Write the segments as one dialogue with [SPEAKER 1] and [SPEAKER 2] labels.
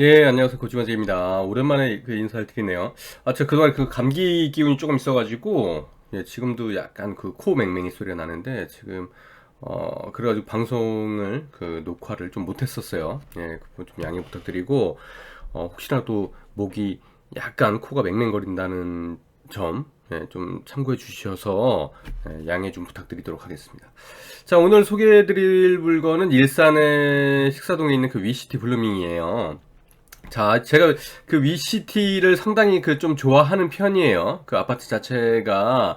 [SPEAKER 1] 예, 안녕하세요. 고주관제입니다. 오랜만에 그 인사를 드리네요. 아, 저 그동안 그 감기 기운이 조금 있어가지고, 예, 지금도 약간 그 코 맹맹이 소리가 나는데, 지금, 어, 그래가지고 방송을, 그 녹화를 좀 못했었어요. 예, 그거 좀 양해 부탁드리고, 어, 혹시라도 목이 약간 코가 맹맹거린다는 점, 예, 좀 참고해 주셔서, 예, 양해 좀 부탁드리도록 하겠습니다. 자, 오늘 소개해 드릴 물건은 일산의 식사동에 있는 그 위시티 블루밍이에요. 자, 제가 그 위시티를 상당히 그 좀 좋아하는 편이에요. 그 아파트 자체가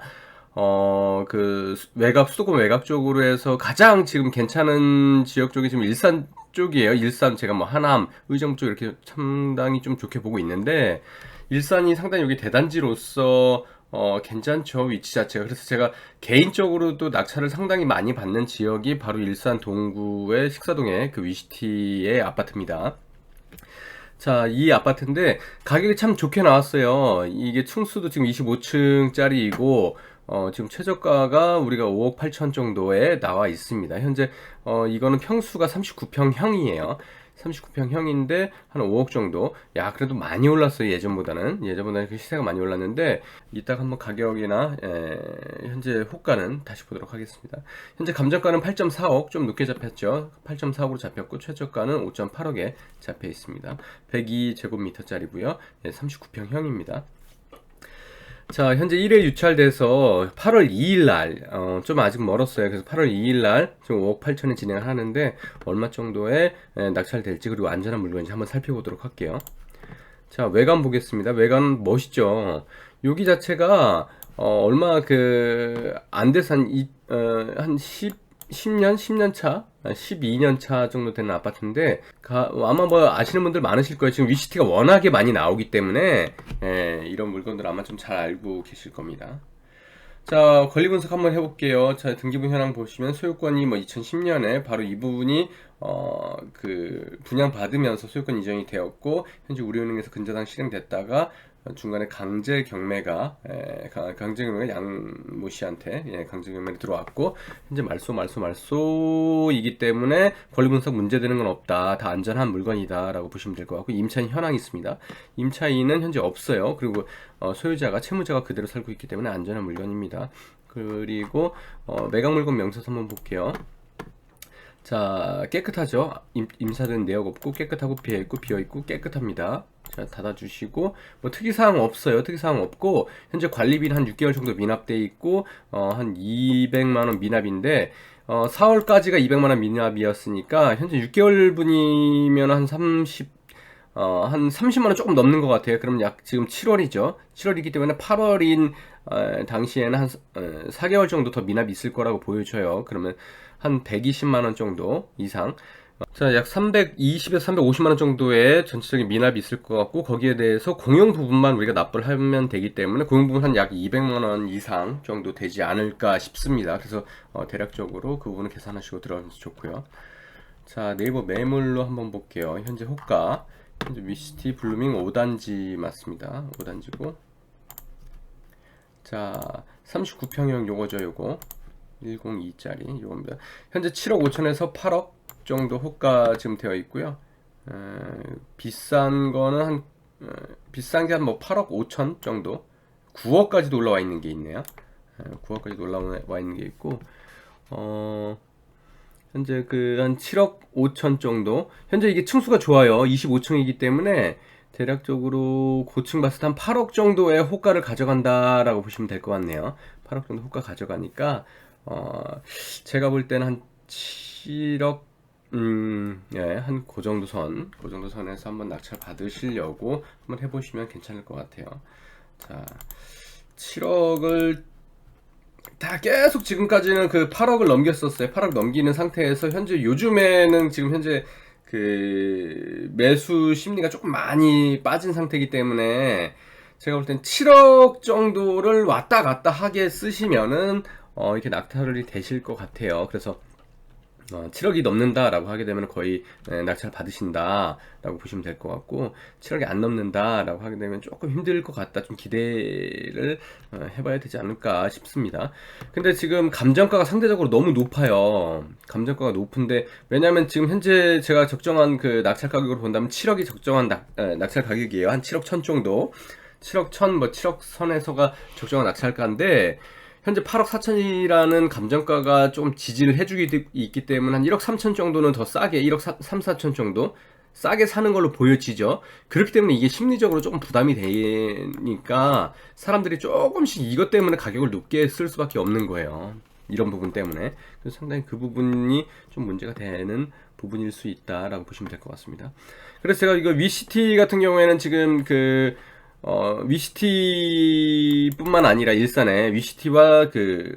[SPEAKER 1] 어, 그 수- 외곽 수도권 외곽 쪽으로 해서 가장 지금 괜찮은 지역 쪽이 지금 일산 쪽이에요. 일산 제가 뭐 하남, 의정 쪽 이렇게 상당히 좀 좋게 보고 있는데 일산이 상당히 여기 대단지로서 어, 괜찮죠. 위치 자체가. 그래서 제가 개인적으로도 낙찰을 상당히 많이 받는 지역이 바로 일산 동구의 식사동의 그 위시티의 아파트입니다. 자, 이 아파트인데 가격이 참 좋게 나왔어요. 이게 층수도 지금 25층짜리이고 어, 지금 최저가가 우리가 5억 8천 정도에 나와 있습니다. 현재 어, 이거는 평수가 39평형이에요. 39평형인데 한 5억 정도. 야, 그래도 많이 올랐어요. 예전보다는. 예전보다는 그 시세가 많이 올랐는데 이따가 한번 가격이나 에, 현재 호가는 다시 보도록 하겠습니다. 현재 감정가는 8.4억 좀 높게 잡혔죠. 8.4억으로 잡혔고 최저가는 5.8억에 잡혀 있습니다. 102제곱미터짜리고요. 39평형입니다. 자, 현재 1회 유찰돼서 8월 2일 날, 어, 좀 아직 멀었어요. 그래서 8월 2일 날, 지금 5억 8천에 진행을 하는데, 얼마 정도의 에, 낙찰될지, 그리고 안전한 물건인지 한번 살펴보도록 할게요. 자, 외관 보겠습니다. 외관 멋있죠? 여기 자체가, 어, 얼마 그, 안 돼서 한, 이, 어, 한 10, 10년? 10년 차? 12년 차 정도 되는 아파트인데, 가- 아마 뭐 아시는 분들 많으실 거예요. 지금 위시티가 워낙에 많이 나오기 때문에, 예, 이런 물건들 아마 좀 잘 알고 계실 겁니다. 자, 권리 분석 한번 해볼게요. 자, 등기부 현황 보시면 소유권이 뭐 2010년에 바로 이 부분이 어, 그 분양 받으면서 소유권 이전이 되었고 현재 우리은행에서 근저당 실행됐다가 중간에 강제 경매가 에, 가- 강제 경매가 양모 씨한테 예, 강제 경매로 들어왔고 현재 말소 말소 말소이기 때문에 권리 분석 문제되는 건 없다. 다 안전한 물건이다라고 보시면 될 것 같고 임차인 현황이 있습니다. 임차인은 현재 없어요. 그리고 어, 소유자가 채무자가 그대로 살고 있기 때문에 안전한 물건입니다. 그리고 어, 매각 물건 명세서 한번 볼게요. 자, 깨끗하죠? 임, 임사된 내역 없고 깨끗하고 비어 있고 비어 있고 깨끗합니다. 자, 닫아주시고 뭐 특이사항 없어요. 특이사항 없고 현재 관리비는 한 6개월 정도 미납돼 있고 어, 한 200만 원 미납인데 어, 4월까지가 200만 원 미납이었으니까 현재 6개월 분이면 한 30, 어, 한 30만 원 조금 넘는 것 같아요. 그럼 약 지금 7월이죠. 7월이기 때문에 8월인 어, 당시에는 한 어, 4개월 정도 더 미납이 있을 거라고 보여져요. 그러면 한 120만 원 정도 이상. 자, 약 320에서 350만 원 정도의 전체적인 미납이 있을 것 같고 거기에 대해서 공용 부분만 우리가 납부를 하면 되기 때문에 공용 부분 한 약 200만 원 이상 정도 되지 않을까 싶습니다. 그래서 어, 대략적으로 그 부분을 계산하시고 들어가면 좋고요. 자, 네이버 매물로 한번 볼게요. 현재 호가 현재 위시티 블루밍 5단지 맞습니다. 5단지고 자, 39평형 요거죠, 요거. 102짜리 요겁니다. 현재 7억 5천에서 8억 정도 호가 지금 되어 있고요. 에, 비싼 거는 한 에, 비싼 게 한 뭐 8억 5천 정도, 9억까지도 올라와 있는 게 있네요. 에, 9억까지도 올라와 있는 게 있고, 어, 현재 그 한 7억 5천 정도. 현재 이게 층수가 좋아요. 25층이기 때문에 대략적으로 고층 봤을 때 한 8억 정도의 호가를 가져간다라고 보시면 될 것 같네요. 8억 정도 호가 가져가니까 어 제가 볼 때는 한 7억 음, 예, 한 그 정도 선, 그 정도 선에서 한번 낙찰 받으시려고 한번 해보시면 괜찮을 것 같아요. 자, 7억을 다 계속 지금까지는 그 8억을 넘겼었어요. 8억 넘기는 상태에서 현재 요즘에는 지금 현재 그 매수 심리가 조금 많이 빠진 상태이기 때문에 제가 볼 땐 7억 정도를 왔다 갔다 하게 쓰시면은 어 이렇게 낙찰이 되실 것 같아요. 그래서 어, 7억이 넘는다라고 하게 되면 거의 에, 낙찰 받으신다라고 보시면 될 것 같고 7억이 안 넘는다라고 하게 되면 조금 힘들 것 같다 좀 기대를 어, 해봐야 되지 않을까 싶습니다. 근데 지금 감정가가 상대적으로 너무 높아요. 감정가가 높은데 왜냐하면 지금 현재 제가 적정한 그 낙찰 가격으로 본다면 7억이 적정한 낙, 에, 낙찰 가격이에요. 한 7억 천 정도. 7억 천, 뭐 7억 선에서가 적정한 낙찰가인데 현재 8억 4천이라는 감정가가 좀 지지를 해주기 있기 때문에 한 1억 3천 정도는 더 싸게 1억 3, 4천 정도 싸게 사는 걸로 보여지죠. 그렇기 때문에 이게 심리적으로 조금 부담이 되니까 사람들이 조금씩 이것 때문에 가격을 높게 쓸 수밖에 없는 거예요. 이런 부분 때문에 그래서 상당히 그 부분이 좀 문제가 되는 부분일 수 있다라고 보시면 될 것 같습니다. 그래서 제가 이거 위시티 같은 경우에는 지금 그 어, 위시티뿐만 아니라 일산에 위시티와 그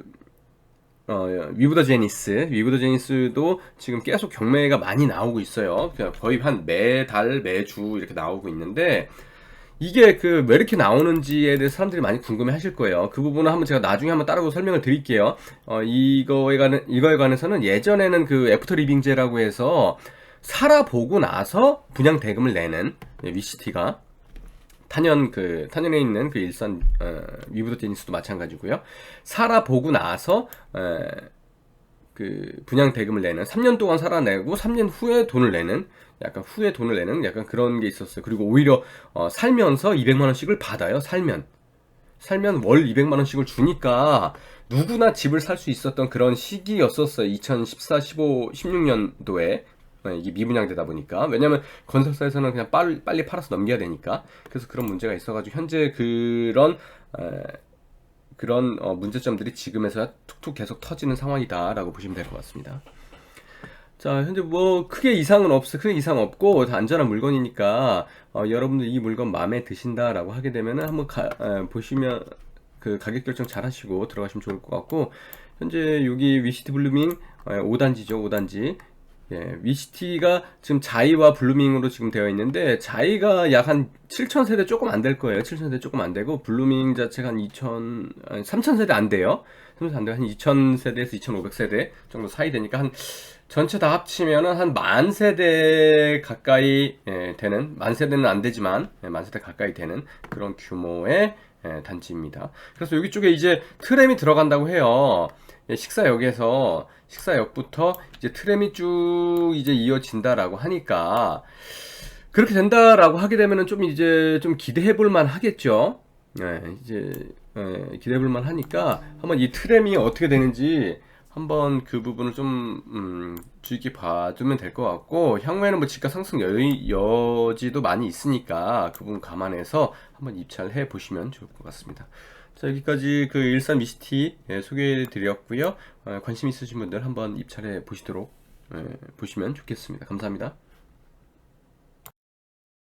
[SPEAKER 1] 어, 위브더 제니스, 위브더 제니스도 지금 계속 경매가 많이 나오고 있어요. 거의 한 매달, 매주 이렇게 나오고 있는데, 이게 그 왜 이렇게 나오는지에 대해 사람들이 많이 궁금해 하실 거예요. 그 부분은 한번 제가 나중에 한번 따로 설명을 드릴게요. 어, 이거에 관해, 이거에 관해서는 예전에는 그 애프터 리빙제라고 해서 살아보고 나서 분양 대금을 내는 예, 위시티가 탄현 그 탄현에 있는 그 일산 어, 위브더 테니스도 마찬가지고요. 살아보고 나서 에, 그 분양 대금을 내는 3년 동안 살아내고 3년 후에 돈을 내는 약간 후에 돈을 내는 약간 그런 게 있었어요. 그리고 오히려 어, 살면서 200만 원씩을 받아요. 살면 살면 월 200만 원씩을 주니까 누구나 집을 살 수 있었던 그런 시기였었어요. 2014, 15, 16년도에 네, 이게 미분양되다 보니까. 왜냐면 건설사에서는 그냥 빨리, 빨리 팔아서 넘겨야 되니까. 그래서 그런 문제가 있어가지고 현재 그런 에, 그런 어, 문제점들이 지금에서야 툭툭 계속 터지는 상황이다라고 보시면 될 것 같습니다. 자 현재 뭐 크게 이상은 없어 크게 이상 없고 다 안전한 물건이니까 어, 여러분들 이 물건 마음에 드신다라고 하게 되면은 한번 가, 에, 보시면 그 가격 결정 잘 하시고 들어가시면 좋을 것 같고 현재 여기 위시티 블루밍 5단지죠 5단지 예, 위시티가 지금 자이와 블루밍으로 지금 되어 있는데 자이가 약 한 7,000세대 조금 안 될 거예요. 7,000세대 조금 안 되고 블루밍 자체가 한 2,000, 아니 3,000세대 안 돼요. 3,000세대 안 돼요. 한 2,000세대에서 2,500세대 정도 사이 되니까 한 전체 다 합치면은 한 만 세대 가까이 예, 되는 만 세대는 안 되지만 예, 만 세대 가까이 되는 그런 규모의 예, 단지입니다. 그래서 여기 쪽에 이제 트램이 들어간다고 해요. 예, 식사역에서 식사역부터 이제 트램이 쭉 이제 이어진다라고 하니까 그렇게 된다라고 하게 되면은 좀 이제 좀 기대해 볼만 하겠죠. 예, 이제 예, 기대해 볼만 하니까 한번 이 트램이 어떻게 되는지 한번 그 부분을 좀 음, 주의 깊게 봐주면 될 것 같고 향후에는 뭐 집가 상승 여, 여지도 많이 있으니까 그 부분 감안해서 한번 입찰해 보시면 좋을 것 같습니다. 자 여기까지 그 일산 미시티 예, 소개해 드렸고요. 어, 관심 있으신 분들 한번 입찰해 보시도록 예, 보시면 좋겠습니다. 감사합니다.